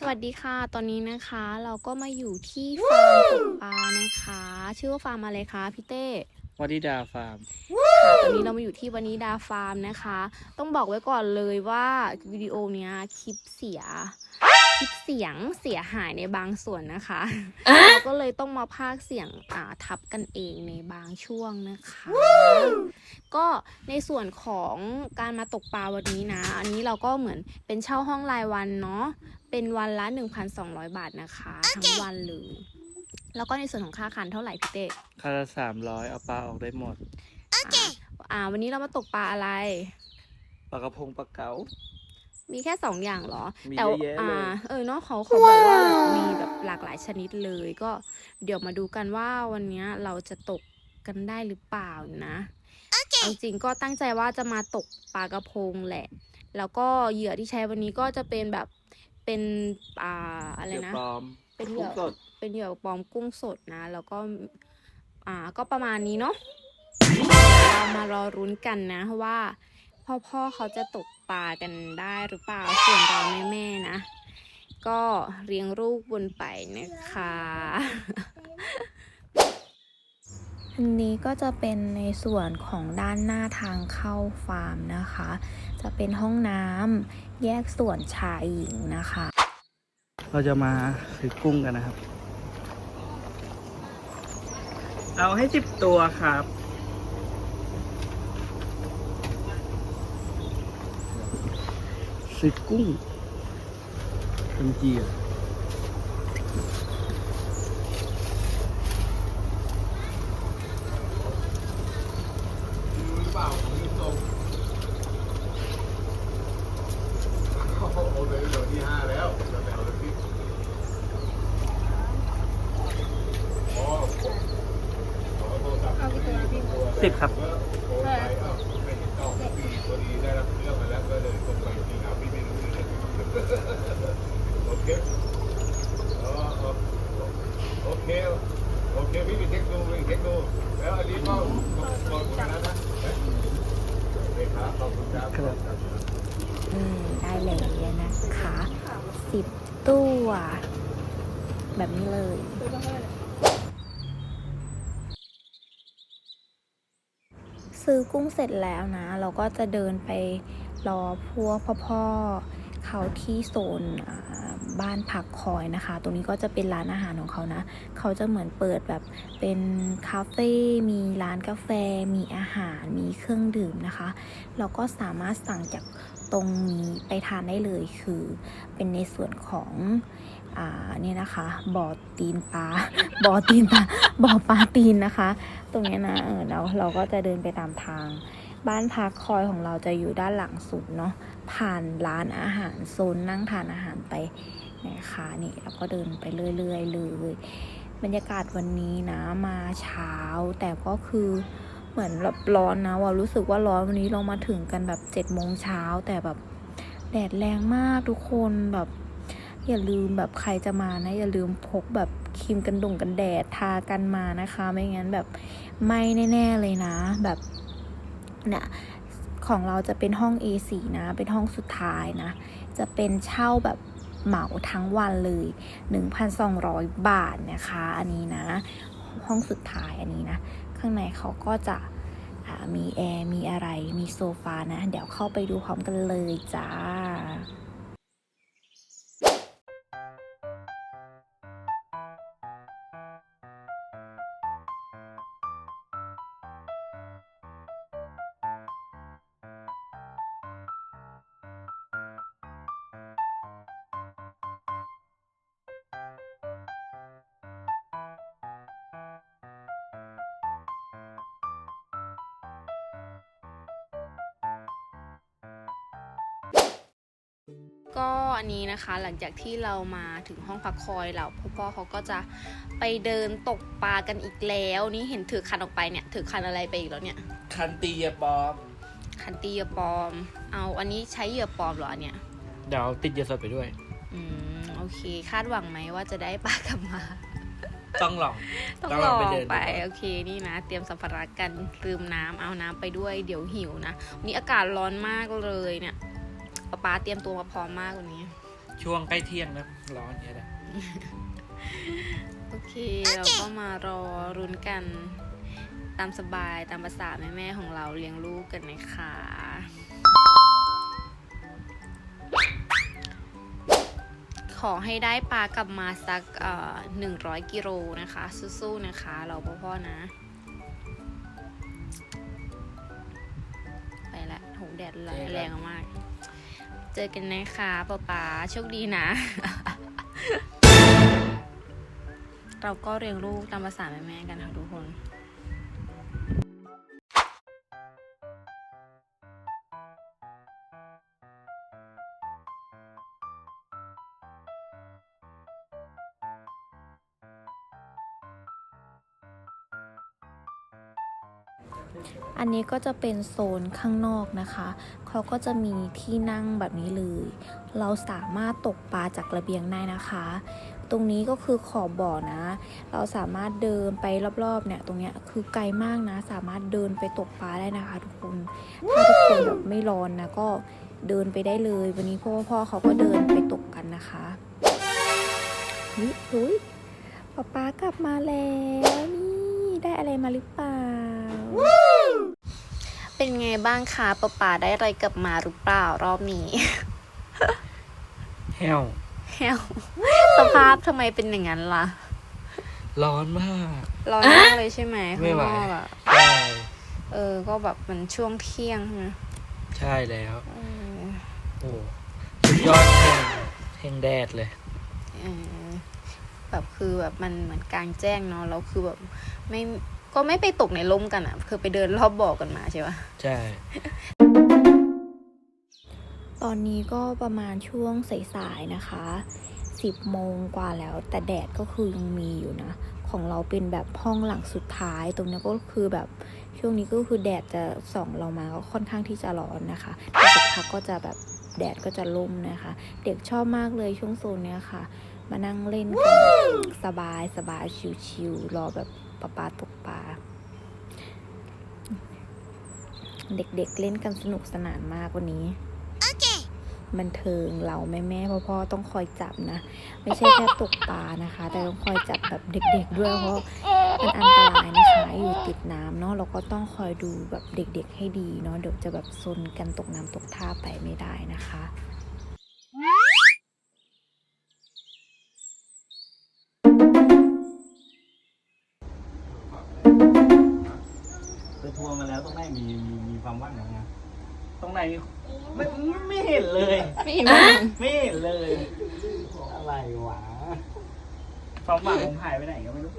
สวัสดีค่ะ ตอนนี้นะคะเราก็มาอยู่ที่ฟาร์มตกปลานะคะ ชื่อว่าฟาร์มอะไรคะพี่เต้วัดิดาฟาร์มค่ะตอนนี้เรามาอยู่ที่วานิดาฟาร์มนะคะ ต้องบอกไว้ก่อนเลยว่าวิดีโอเนี้ยคลิปเสีย คลิปเสียงเสียหายในบางส่วนนะคะเราก็เลยต้องมาพากย์เสียงอ่าทับกันเองในบางช่วงนะคะ ก็ในส่วนของการมาตกปลาวันนี้นะ อันนี้เราก็เหมือนเป็นเช่าห้องรายวันเนาะเป็นวันละ 1,200 บาทนะคะ ทั้งวันเลยแล้วก็ในส่วนของค่าคันเท่าไหร่พี่เต้คาราสามร้อยเอาปลาออกได้หมดอ่าอ่า วันนี้เรามาตกปลาอะไร ปลากระพงปลาเก๋า มีแค่สองอย่างเหรอ มีแต่เยอะแยะเลยอ่าเออเนาะเขาเขาบอกว่าแบบมีแบบหลากหลายชนิดเลย ก็เดี๋ยวมาดูกันว่าวันเนี้ยเราจะตกกันได้หรือเปล่านะเอาจริงๆก็ตั้งใจว่าจะมาตกปลากระพงแหละ แล้วก็เหยื่อที่ใช้วันนี้ก็จะเป็นแบบเป็นอ่าอะไรเดี๋ยวนะ ปลอมเป็นเหยื่กุ้องสดเป็นเหยื่อปลอมกุ้งสดนะ แล้วก็อ่าก็ประมาณนี้เนาะเรามารอรุ้นกันนะว่า พ่อพ่อเขาจะตกปลากันได้หรือเปล่าส่วนเราแม่แม่ๆนะ ก็เลี้ยงลูกบนไปนะคะ อันนี้ก็จะเป็นในส่วนของด้านหน้าทางเข้าฟาร์มนะคะ จะเป็นห้องน้ำแยกส่วนชายหญิงนะคะ เราจะมาซื้อกุ้งกันนะครับ เอาให้สิบตัวครับ ซื้อกุ้งเป็นเจีย โอ้โหเลยเดี๋ยวที่ห้าแล้วจะแนวเลยพี่อ๋อขอโทรศัพท์พี่ตัว สิบครับ แล้วโทรไปอ้าวไม่เห็นตอบพี่พอดีได้รับเรื่องมาแล้วก็เลยส่งไปที่หาพี่ไม่รู้เลยโอเคอ๋ออ๋อโอเคโอเคพี่ไปเช็คดูไปเช็คดูแล้วอันนี้ก็บอกกันแล้วนะโอเคครับขอบคุณครับ ครับ อืมได้เลยนะคะ สิบตัว แบบนี้เลย ซื้อกุ้งเสร็จแล้วนะ เราก็จะเดินไปรอพวกพ่อๆเขาที่โซนบ้านพักคอยนะคะ ตรงนี้ก็จะเป็นร้านอาหารของเขานะ เขาจะเหมือนเปิดแบบเป็นคาเฟ่ มีร้านกาแฟ มีอาหาร มีเครื่องดื่มนะคะ เราก็สามารถสั่งจาก ตรงนี้ไปทานได้เลยคือเป็นในส่วนของอ่าเนี่ยนะคะบ่อตีนปลาบ่อตีนปลาบ่อปลาตีนนะคะ ตรงนี้นะเออเราเราก็จะเดินไปตามทาง บ้านพักคอยของเราจะอยู่ด้านหลังสุดเนาะผ่านร้านอาหารโซนนั่งทานอาหารไปนะคะนี่เราก็เดินไปเรื่อยๆเลยบรรยากาศวันนี้นะมาเช้าแต่ก็คือ เหมือนแบบร้อนนะว่ารู้สึกว่าร้อนวันนี้เรามาถึงกันแบบเจ็ดโมงเช้าแต่แบบแดดแรงมากทุกคนแบบ อย่าลืมแบบใครจะมานะ อย่าลืมพกแบบครีมกันดงกันแดดทากันมานะคะ ไม่งั้นแบบไม่แน่ๆเลยนะ แบบเนี่ยของเราจะเป็นห้อง A4 นะ เป็นห้องสุดท้ายนะ จะเป็นเช่าแบบเหมาทั้งวันเลย 1,200 บาทนะคะ อันนี้นะ ห้องสุดท้ายอันนี้นะ ข้างในเขาก็จะมีแอร์ มีอะไร มีโซฟานะ เดี๋ยวเข้าไปดูพร้อมกันเลยจ้า ก็อันนี้นะคะหลังจากที่เรามาถึงห้องพักคอยเราพ่อพ่อเขาก็จะไปเดินตกปลากันอีกแล้ว นี่เห็นถือคันออกไปเนี่ย ถือคันอะไรไปอีกแล้วเนี่ย คันตียาปลอม คันตีเหยื่อปลอม เอาอันนี้ใช้เหยื่อปลอมเหรออันเนี่ยเดี๋ยวติดยาสดไปด้วย อืมโอเค คาดหวังไหมว่าจะได้ปลากลับมา ต้องลองต้องต้องลลอองงไปเดินดูไปก่อนโอเคนี่นะ เตรียมสัมภาระกันลืมน้ำเอาน้ำไปด้วยเดี๋ยวหิวนะวันนี่อากาศร้อนมากเลยเนี่ย ป๊าป๊าเตรียมตัวมาพร้อมมากวันนี้ ช่วงใกล้เที่ยงนะร้อนเนี้ยแหละโอเค เราก็มารอรุ้นกัน ตามสบายตามภาษาแม่ๆของเราเลี้ยงลูกกันนะคะขอให้ได้ปลากลับมาสักหนึ่งร้อยกิโลนะคะ สู้ๆนะคะ เราพ่อๆนะ ไปละโหแดดแรงแรงมาก เจอกันนะคะป๊าป๊าโชคดีนะ เราก็เลี้ยงลูกตามภาษาแม่ๆกันค่ะทุกคน อันนี้ก็จะเป็นโซนข้างนอกนะคะ เขาก็จะมีที่นั่งแบบนี้เลย เราสามารถตกปลาจากระเบียงได้นะคะ ตรงนี้ก็คือขอบบ่อนะ เราสามารถเดินไปรอบๆเนี่ย ตรงเนี้ยคือไกลมากนะ สามารถเดินไปตกปลาได้นะคะ ทุกคน ถ้าทุกคนแบบไม่ร้อนนะก็เดินไปได้เลย วันนี้พ่อพ่อเขาก็เดินไปตกกันนะคะนี่อุ้ยป๊าป๊ากลับมาแล้วนี่ได้อะไรมาหรือเปล่า เป็นไงบ้างคะป๊าป๊าได้อะไรกลับมาหรือเปล่ารอบนี้แห้วแฮวสภาพทำไมเป็นอย่างนั้นล่ะ ร้อนมาก ร้อนมากเลยใช่ไหมไม่ข้างไหวนอกอะใช่เออ ก็แบบมันช่วงเที่ยงใช่ไหมใช่แล้ว เออโอ้สุดยอดแห้งแห้งแดดเลย เออแบบคือแบบมันเหมือนกลางแจ้งเนาะแล้วคือแบบไม่ ก็ไม่ไปตกในร่มกันอะคือไปเดินรอบบ่อกันมาใช่ปะใช่ ตอนนี้ก็ประมาณช่วงสายๆนะคะ 10โมงกว่าแล้ว แต่แดดก็คือยังมีอยู่นะ ของเราเป็นแบบห้องหลังสุดท้าย ตรงนี้ก็คือแบบช่วงนี้ก็คือแดดจะส่องเรามาก็ค่อนข้างที่จะร้อนนะคะแต่สักพักก็จะแบบแดดก็จะล่มนะคะ เด็กชอบมากเลยช่วงโซนเนี้ยค่ะ มานั่งเล่นกันแบบสบายสบายชิวๆรอแบบ ปลาปลาตกปลาเด็กๆเล่นกันสนุกสนานมากวันนี้บันเทิงเราแม่แม่พ่อพ่อๆต้องคอยจับนะ ไม่ใช่แค่ตกปลานะคะ แต่ต้องคอยจับแบบเด็ก ๆ ด้วยเพราะมันอันตรายนะคะอยู่ติดน้ำเนาะเราก็ต้องคอยดูแบบเด็ก ๆ ให้ดีเนาะเดี๋ยวจะแบบซนกันตกน้ำตกท่าไปไม่ได้นะคะ ทัวร์มาแล้วตรงไหนมีมีมีความว่างอย่างเงี้ยตรงไหนมีไม่ไม่เห็นเลย ไม่เห็นไม่เห็นเลย อะไรวะความหวังผมหายไปไหนก็ไม่รู้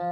ต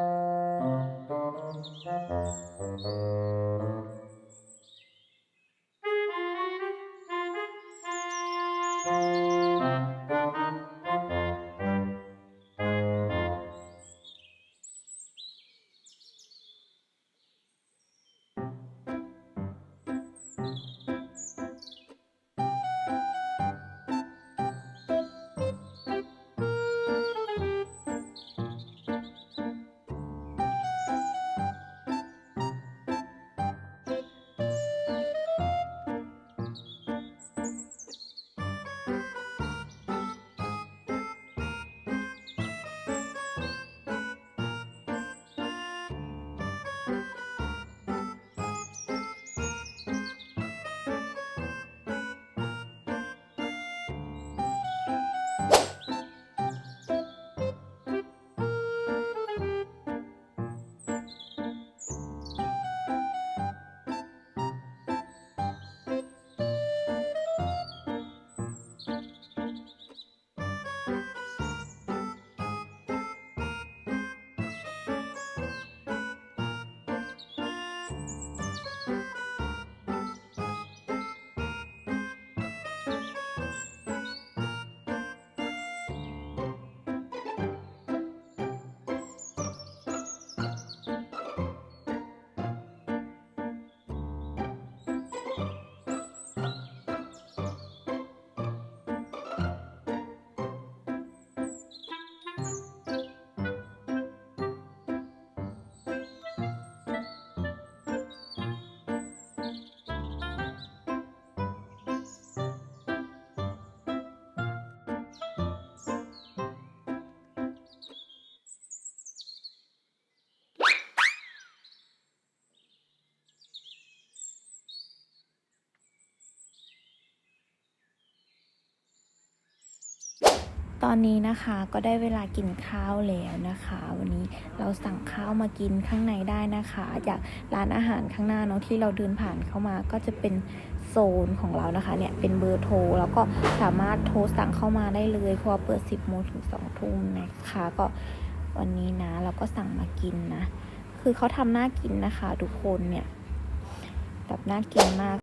อนนี้นะคะก็ได้เวลากินข้าวแล้วนะคะ วันนี้เราสั่งข้าวมากินข้างในได้นะคะ จากร้านอาหารข้างหน้าเนาะที่เราเดินผ่านเข้ามาก็จะเป็นโซนของเรานะคะเนี่ยเป็นเบอร์โทรแล้วก็สามารถโทรสั่งเข้ามาได้เลยเพราะว่าเปิด 10โมงถึง2ทุ่มนะคะ ก็วันนี้นะเราก็สั่งมากินนะ คือเขาทำน่ากินนะคะ ทุกคนเนี่ยแบบน่ากินมาก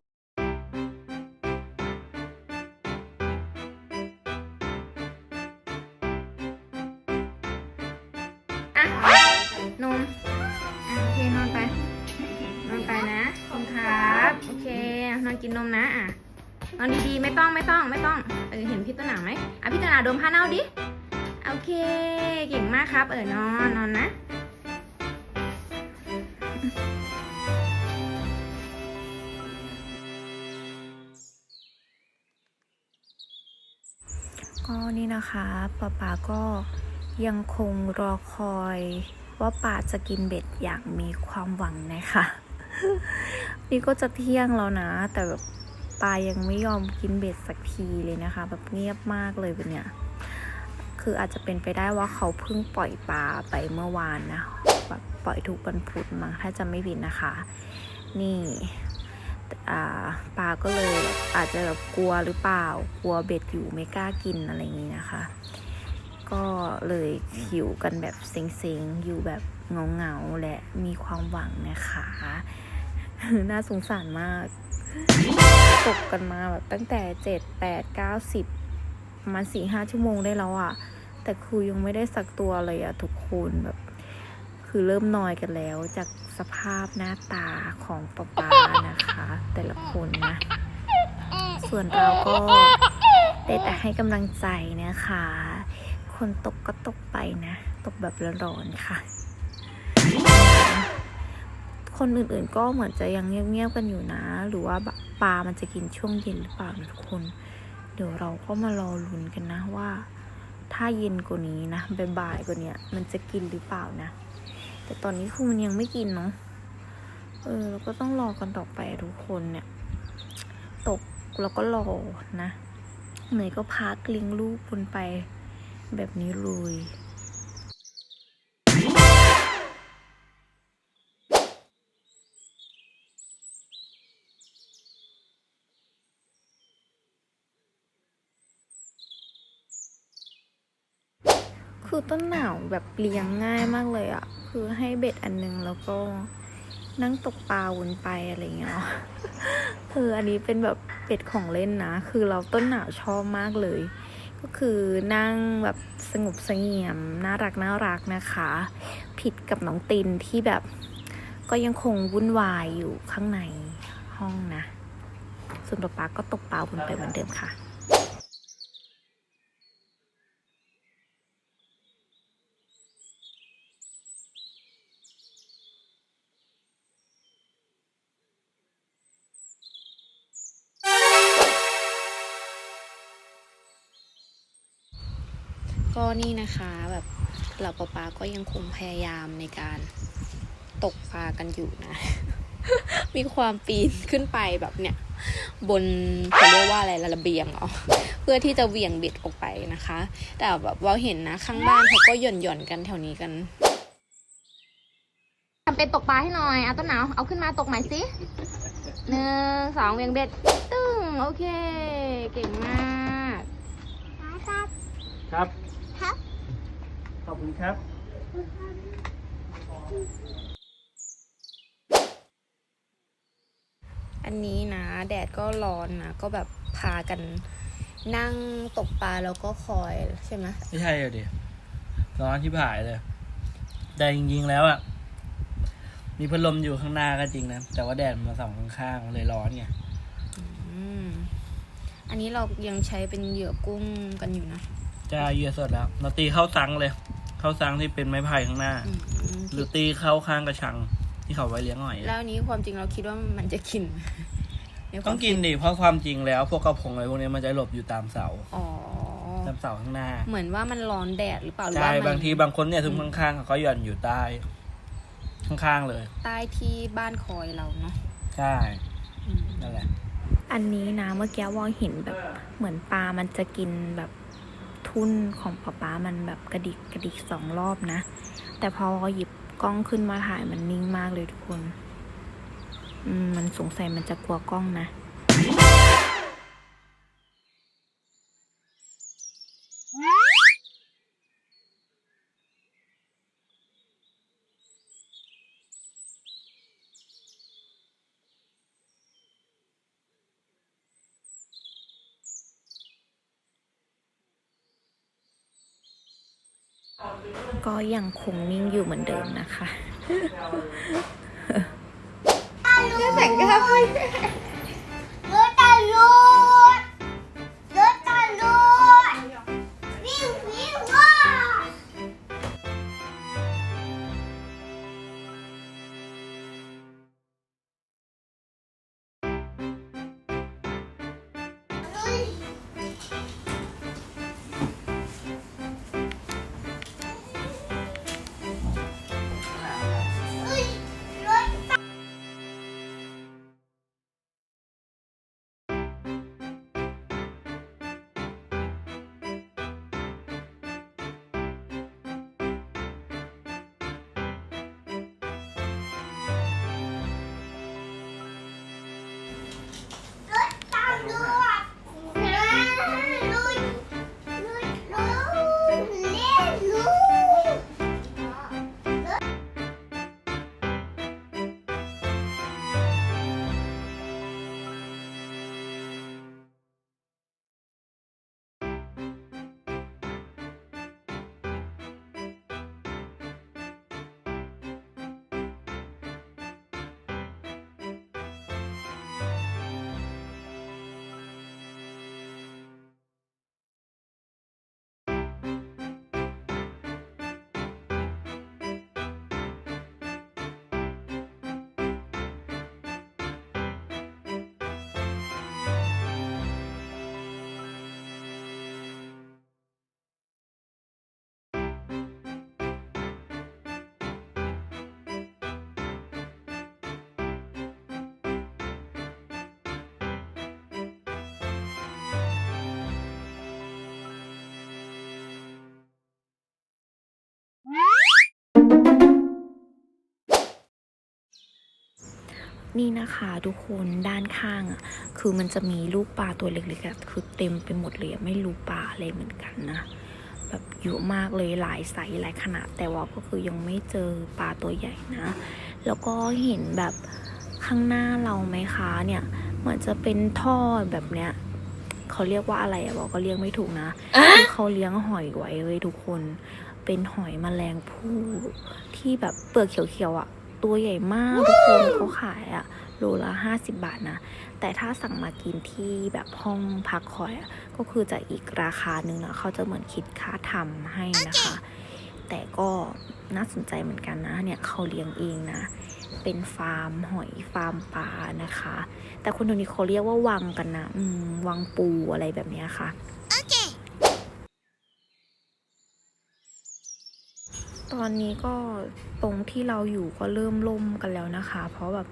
นอนดีๆไม่ต้องไม่ต้องไม่ต้องเออเห็นพี่ตนหนาไหมอะพี่ตนหนาดมผ้าเน่าดิโอเค เก่งมากครับ เออนอนนอนนะก็นี่นะคะป๊าป๊าก็ยังคงรอคอยว่าป่าจะกินเบ็ดอย่างมีความหวังนะคะ นี่ก็จะเที่ยงแล้วนะ แต่แบบ ปลายังไม่ยอมกินเบ็ดสักทีเลยนะคะ แบบเงียบมากเลยเป็นเนี่ยคืออาจจะเป็นไปได้ว่าเขาเพิ่งปล่อยปลาไปเมื่อวานนะแบบปล่อยทุกวันพุธมั้งถ้าจะไม่ผิดนะคะ นี่ปลาก็เลยอาจจะแบบกลัวหรือเปล่ากลัวเบ็ดอยู่ไม่กล้ากินอะไรอย่างนี้นะคะ ก็เลยหิวกันแบบเซ็งๆอยู่แบบเงาๆและมีความหวังนะคะ น่าสงสารมาก ตกกันมาแบบตั้งแต่เจ็ดแปดเก้าสิบประมาณสี่ห้าชั่วโมงได้แล้วอะแต่ครูยังไม่ได้สักตัวเลยอะทุกคนแบบ คือเริ่มนอยกันแล้วจากสภาพหน้าตาของป๊าป๊านะคะ แต่ละคนนะ ส่วนเราก็ได้แต่ให้กำลังใจนะคะ คนตกก็ตกไปนะ ตกแบบร้อนๆค่ะ คนอื่นๆก็เหมือนจะยังเงียบๆกันอยู่นะ หรือว่าปลามันจะกินช่วงเย็นหรือเปล่านะทุกคน เดี๋ยวเราก็มารอลุ้นกันนะว่า ถ้าเย็นกว่านี้นะบ่ายๆกว่าเนี้ยมันจะกินหรือเปล่านะ แต่ตอนนี้คือมันยังไม่กินเนาะเออเราก็ต้องรอกันต่อไปทุกคนเนี่ย ตกแล้วก็รอนะเหนื่อยก็พักลี้ยงลูกบนไปแบบนี้เลย คือต้นหนาวแบบเลี้ยงง่ายมากเลยอะคือให้เบ็ดอันนึงแล้วก็นั่งตกปลาวนไปอะไรเงี้ยคืออันนี้เป็นแบบเบ็ดของเล่นนะ คือเราต้นหนาวชอบมากเลย ก็คือนั่งแบบสงบเสงี่ยมน่ารักน่ารักนะคะ ผิดกับน้องตินที่แบบก็ยังคงวุ่นวายอยู่ข้างในห้องนะ ส่วนป๊าป๊าก็ตกปลาวนไปเหมือนเดิมค่ะ ก็นี่นะคะแบบเหล่าปลาปาก็ยังคงพยายามในการตกปลากันอยู่นะ มีความปีนขึ้นไปแบบเนี่ย บนเขาเรียกว่าอะไรระเบียงเหรอเพื่อที่จะเหวี่ยงเบ็ดออกไปนะคะ แต่แบบว่าเห็นนะข้างบ้านเขาก็หย่อนหย่อนๆกันแถวนี้กันทำเป็นตกปลาให้หน่อยเอาต้นหนาวเอาขึ้นมาตกใหม่สิหนึ่งสองเหวี่ยงเบ็ดตึ้งโอเค เก่งมาก ครับครับข อบคุณครับ อันนี้นะ แดดก็ร้อนนะ ก็แบบพากันนั่งตกปลาแล้วก็คอยใช่ไหมไม่ใช่เลยดิร้อนที่ผายเลย แต่จริงๆแล้วอะ มีพัดลมอยู่ข้างหน้าก็จริงนะ แต่ว่าแดดมันมาส่องข้างๆมันเลยร้อนไงอืมอันนี้เรายังใช้เป็นเหยื่อกุ้งกันอยู่นะจะเหยื่อสดแล้ว เราตีเข้าซังเลย เข้าซังที่เป็นไม้ไผ่ข้างหน้า อืมหรือตีเข้าข้างกระชัง ที่เขาไว้เลี้ยงหอยแล้วอันนี้ความจริงเราคิดว่ามันจะกินในควาต้มองกินดิเพราะความจริงแล้วพวกกระพงอะไรพวกนี้มันจะหลบอยู่ตามเสาอ๋อ ตามเสาข้างหน้าเหมือนว่ามันร้อนแดดหรือเปล่าหรือใช่ว่ามันบางทีบางคนเนี่ยทุกข้างๆเขาหย่อนอยู่ใต้ข้างๆเลยใต้ที่บ้านคอยเราเนาะใช่อืม นั่นแหละ อันนี้นะเมื่อกี้วอเห็นแบบเหมือนปลามันจะกินแบบถ ทุ่นของป๊าป๊ามันแบบกระดิกกระดิกสองรอบนะ แต่พอหยิบกล้องขึ้นมาถ่ายมันนิ่งมากเลยทุกคน อืมมันสงสัยมันจะกลัวกล้องนะ ก็ยังคงนิ่งอยู่เหมือนเดิมนะคะร นี่นะคะทุกคนด้านข้างอะคือมันจะมีลูกปลาตัวเล็กๆอะคือเต็มไปหมดเลยอะไม่รู้ปลาอะไรเหมือนกันนะแบบเยอะมากเลยหลายไซส์หลายขนาด แต่ว่าก็คือยังไม่เจอปลาตัวใหญ่นะ แล้วก็เห็นแบบข้างหน้าเราไหมคะเนี่ยเหมือนจะเป็นท่อแบบเนี้ยเขาเรียกว่าอะไรอะบอกก็เรียกไม่ถูกนะคือเขาเลี้ยงหอยไว้เลยทุกคน เป็นหอยแมลงภู่ที่แบบเปลือกเขียวๆอะ ตัวใหญ่มากทุกคนเขาขายอะโลละห้าสิบบาทนะ แต่ถ้าสั่งมากินที่แบบห้องพักคอยอะก็คือจะอีกราคาหนึ่งนะเขาจะเหมือนคิดค่าทำให้นะคะ แต่ก็น่าสนใจเหมือนกันนะเนี่ยเขาเลี้ยงเองนะ เป็นฟาร์มหอยฟาร์มปลานะคะ แต่คนตรงนี้เขาเรียกว่าวังกันนะ อืมวังปูอะไรแบบนี้ค่ะ ตอนนี้ก็ตรงที่เราอยู่ก็เริ่มล่มกันแล้วนะคะ เพราะแบบ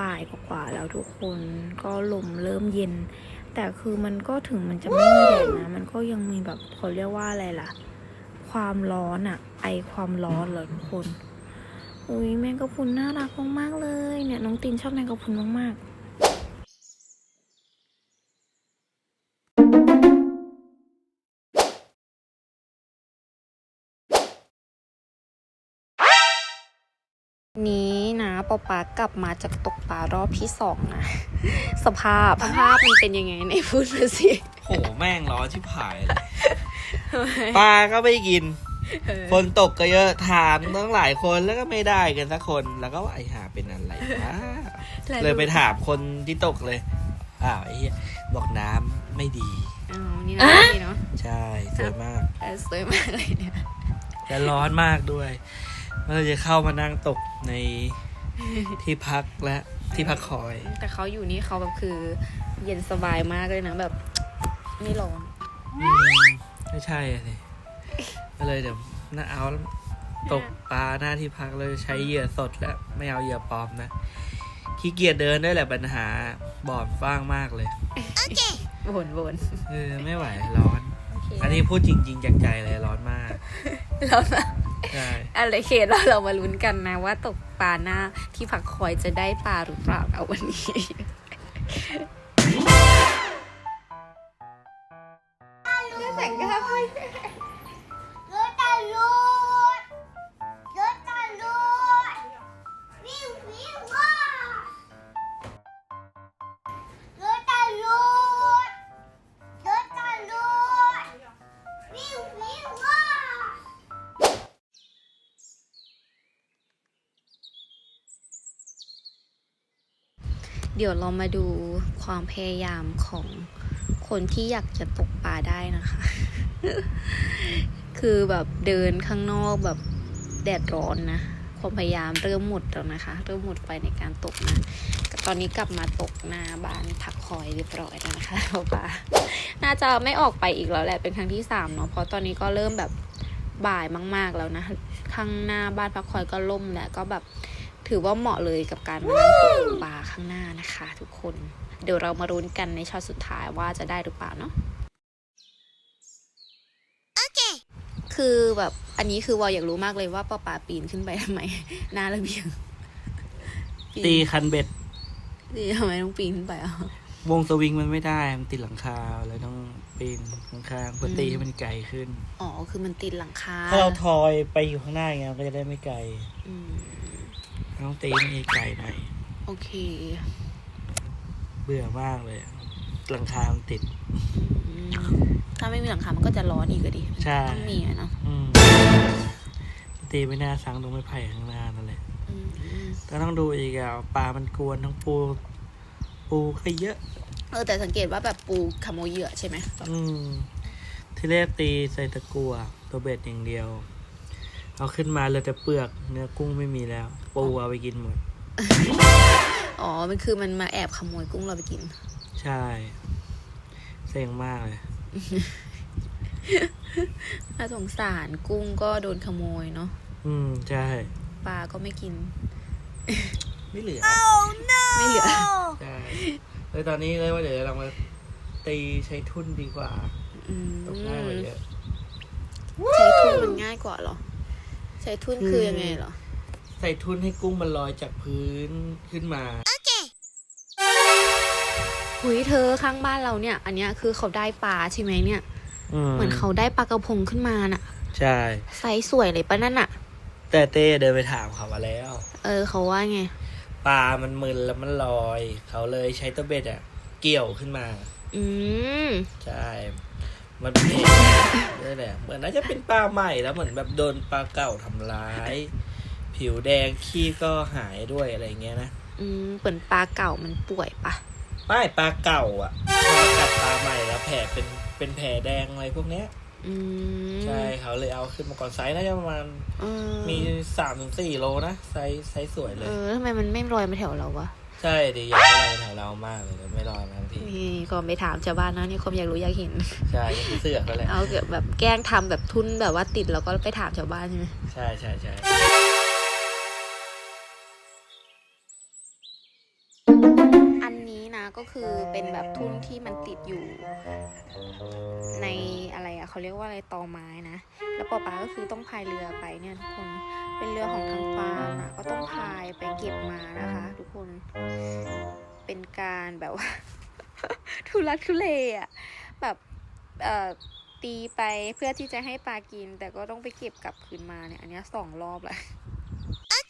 บ่ายกว่าแล้วทุกคนก็ลมเริ่มเย็น แต่คือมันก็ถึงมันจะไม่มีแดดนะ มันก็ยังมีแบบเขาเรียกว่าอะไรล่ะ ความร้อนอะไอความร้อนเหรอทุกคนอุ้ยแมงกะพรุนน่ารักมากๆเลยเนี่ยน้องตินชอบแมงกะพรุนมากๆ นี้นะปอปากลับมาจากตกปลารอบที่สองนะ สภาพสภาพมันเป็นยังไงในพูดมาสิโหแม่งร้อนชิบหายเลยปลาก็ไม่กินคนตกก็เยอะถามตั้งหลายคนแล้วก็ไม่ได้กันสักคนแล้วก็ว่าไอ้หาเป็นอะไรวะเลยไปถามคนที่ตกเลยอ้าวไอ้เหี้ยบอกน้ำไม่ดีอ้าวนี่นะนี่เนาะใช่สวยมากเออสวยมากเลยเนี่ยและร้อนมากด้วย เราจะเข้ามานั่งตกในที่พักและที่พักคอย แต่เขาอยู่นี่เขาแบบคือเย็นสบายมากเลยนะแบบไม่ร้อนอืมไม่ใช่อะสิก็เลยเดี๋ยวน่าเอาตกปลาหน้าที่พักเลยใช้เหยื่อสดแล้วไม่เอาเหยื่อปลอมนะขี้เกียจเดินด้วยแหละปัญหาบ่อนฟ้างมากเลยบ่นบ่นเออไม่ไหวร้อนโอเคอันนี้พูดจริง ๆจากใจเลยร้อนมากแล้วนะใช่ อะไรเคแล้วเรามาลุ้นกันนะว่าตกปลาหน้าที่ผักคอยจะได้ปลาหรือเปล่าเอาวันนี้ เดี๋ยวเรามาดูความพยายามของคนที่อยากจะตกปลาได้นะคะ คือแบบเดินข้างนอกแบบแดดร้อนนะ ความพยายามเริ่มหมดแล้วนะคะ เริ่มหมดไฟในการตกนะตอนนี้กลับมาตกหน้าบ้านพักคอยเรียบร้อยแล้วนะคะป้าปาน่าจะไม่ออกไปอีกแล้วแหละเป็นครั้งที่สามเนาะเพราะตอนนี้ก็เริ่มแบบบ่ายมาก ๆแล้วนะ ข้างหน้าบ้านพักคอยก็ล่มแล้วก็แบบ ถือว่าเหมาะเลยกับการมานั่งตกปลาข้างหน้านะคะ ทุกคน เดี๋ยวเรามารุ้นกันในช็อตสุดท้ายว่าจะได้หรือเปล่าเนาะโอเคคือแบบอันนี้คือวอลอยากรู้มากเลยว่าป้าป่าปีนขึ้นไปทำไม หน้าระเบียงปีนตีคันเบ็ดตีทำไมต้องปีนขึ้นไปอะวงสวิงมันไม่ได้มันติดหลังคาเลยต้องปีนข้างๆเพื่อตีให้มันไกลขึ้น อ๋อ คือมันติดหลังคาถ้าเราทอยไปอยู่ข้างหน้าอย่างเงี้ยมันก็จะได้ไม่ไกล อืม ต้องตีให้ไกลหน่อยโอเค เบื่อมากเลยอะหลังคามันติด อืมถ้าไม่มีหลังคา มันก็จะร้อนอีกอะดิใช่ ต้องมีอะเนาะอืมตีไม่น่าสังตรงไม้ไผ่ข้างหน้านั่นแหละอืมอืมก็ต้องดูอีกอะปลามันกวนทั้งปู ปูก็เยอะ เออแต่สังเกตว่าแบบปูขโมยเหยื่อใช่ไหมอืม ที่แรกตีใส่ตะกัวตัวเบ็ดอย่างเดียว เอาขึ้นมาเหลยแต่เปลือกเนื้อกุ้งไม่มีแล้ว ปูเอาไปกินหมด อ๋อ มันคือมันมาแอบขโมยกุ้งเราไปกิน ใช่ เซ็งมากเลยน่าสงสารกุ้งก็โดนขโมยเนาะ อืม ใช่ ปลาก็ไม่กิน ไม่เหลือ ไม่เหลือ ใช่เลยตอนนี้เลยว่าเดี๋ยวเรามาตีใช้ทุ่นดีกว่าอืมตกง่ายกว่าเยอะ ใช้ทุนมันง่ายกว่าเหรอ ใช้ทุนคือยังไงเหรอ ใส่ทุ่นให้กุ้งมันลอยจากพื้นขึ้นมา หุยเธอข้างบ้านเราเนี่ย อันเนี้ยคือเขาได้ปลาใช่ไหมเนี่ยอืมเหมือนเขาได้ปลากระพงขึ้นมาน่ะ ใช่ ไซส์สวยเลยปะนั่นน่ะ แต่เต้เดินไปถามเขามาแล้ว เออเขาว่าไง ปลามันมึนแล้วมันลอย เขาเลยใช้ตัวเบ็ดอะ เกี่ยวขึ้นมา อืม ใช่ มันเป็นเหตุนี่แหละเหมือนน่าจะเป็นปลาใหม่แล้วเหมือนแบบโดนปลาเก่าทำร้าย ผิวแดงขี้ก็หายด้วยอะไรเงี้ยนะอืมเหมือนปลาเก่ามันป่วยปะไม่ปลาเก่าอะพอกัดปลาใหม่แล้วแผลเป็นเป็นแผลแดงอะไรพวกเนี้ย อืมใช่เขาเลยเอาขึ้นมาก่อนไซส์น่าจะประมาณเออมีสามถึงสี่โลนะไซส์ไซส์สวยเลเอย อทำไมมันไม่ลอยมาแถวเราวะ ใช่ดีอยากให้เราแถวเรามากเลยแต่ไม่รอนะทีนี่ก็ไปถามชาวบ้านนะนี่ความอยากรู้อยากเห็น ใช่ยังเสือกแล้วแหละเอาเกิดแบบแกล้งทำแบบทุนแบบว่าติดแล้วก็ไปถามชาวบ้านใช่ไหม ใช่ใช่ใช่ ก็คือเป็นแบบทุ่นที่มันติดอยู่ ในอะไรอะเขาเรียกว่าอะไรตอไม้นะ แล้วปอปาก็คือต้องพายเรือไปเนี่ยทุกคนเป็นเรือของทางฟาร์มนะก็ต้องพายไปเก็บมานะคะ ทุกคนเป็นการแบบว่า ทุลักทุเลอะแบบเอ่อตีไปเพื่อที่จะให้ปลากิน แต่ก็ต้องไปเก็บกลับคืนมาเนี่ย อันนี้สองรอบแล้วอัน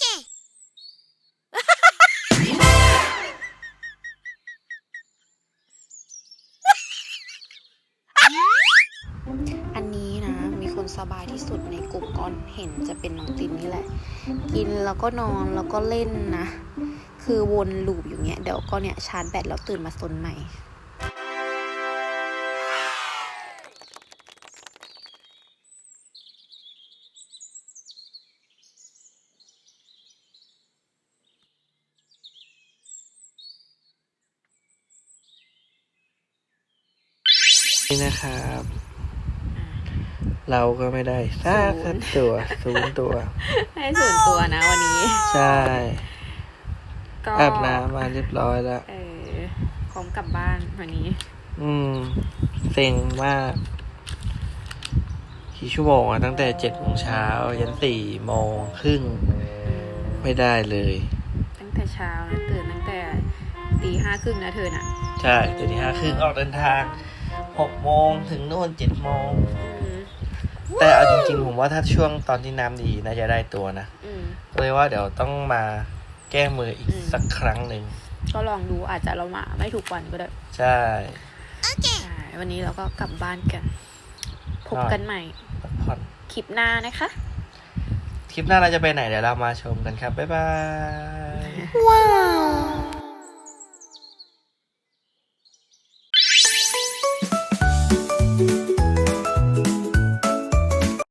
สบายที่สุดในกลุ่มก้อนเห็นจะเป็นน้องตินนี่แหละ กินแล้วก็นอนแล้วก็เล่นนะ คือวนลูปอยู่เงี้ยเดี๋ยวก็เนี่ยชาร์จแบตแล้วตื่นมาซนใหม่นี่นะครับ เราก็ไม่ได้สักศูนย์ตัวศูนย์ตัว ให้ส่วนตัวนะวันนี้ ใช่ก็อาบน้ำมาเรียบร้อยแล้วเออพร้อมกลับบ้านวันนี้ อืมเซ็งมาก กี่ชั่วโมงอะตั้งแต่เจ็ดโมงเช้ายันสี่โมงครึ่ง ไม่ได้เลย ตั้งแต่เช้านะตื่นตั้งแต่ตีห้าครึ่งนะเธอน่ะ ใช่ตื่นที่ห้าครึ่งออกเดินทางหกโมงถึงนู่นเจ็ดโมงอืม แต่เอาจริงๆ ผมว่าถ้าช่วงตอนที่น้ำดีน่าจะได้ตัวนะอืมก็เลยว่าเดี๋ยวต้องมาแก้มืออีกอืม สักครั้งหนึ่งก็ลองดูอาจจะเรามาไม่ถูกวันก็ได้ใช่ ใช่วันนี้เราก็กลับบ้านกัน พบกันใหม่พักผ่อนคลิปหน้านะคะ คลิปหน้าเราจะไปไหนเดี๋ยวเรามาชมกันครับ บ๊ายบาย ว้าว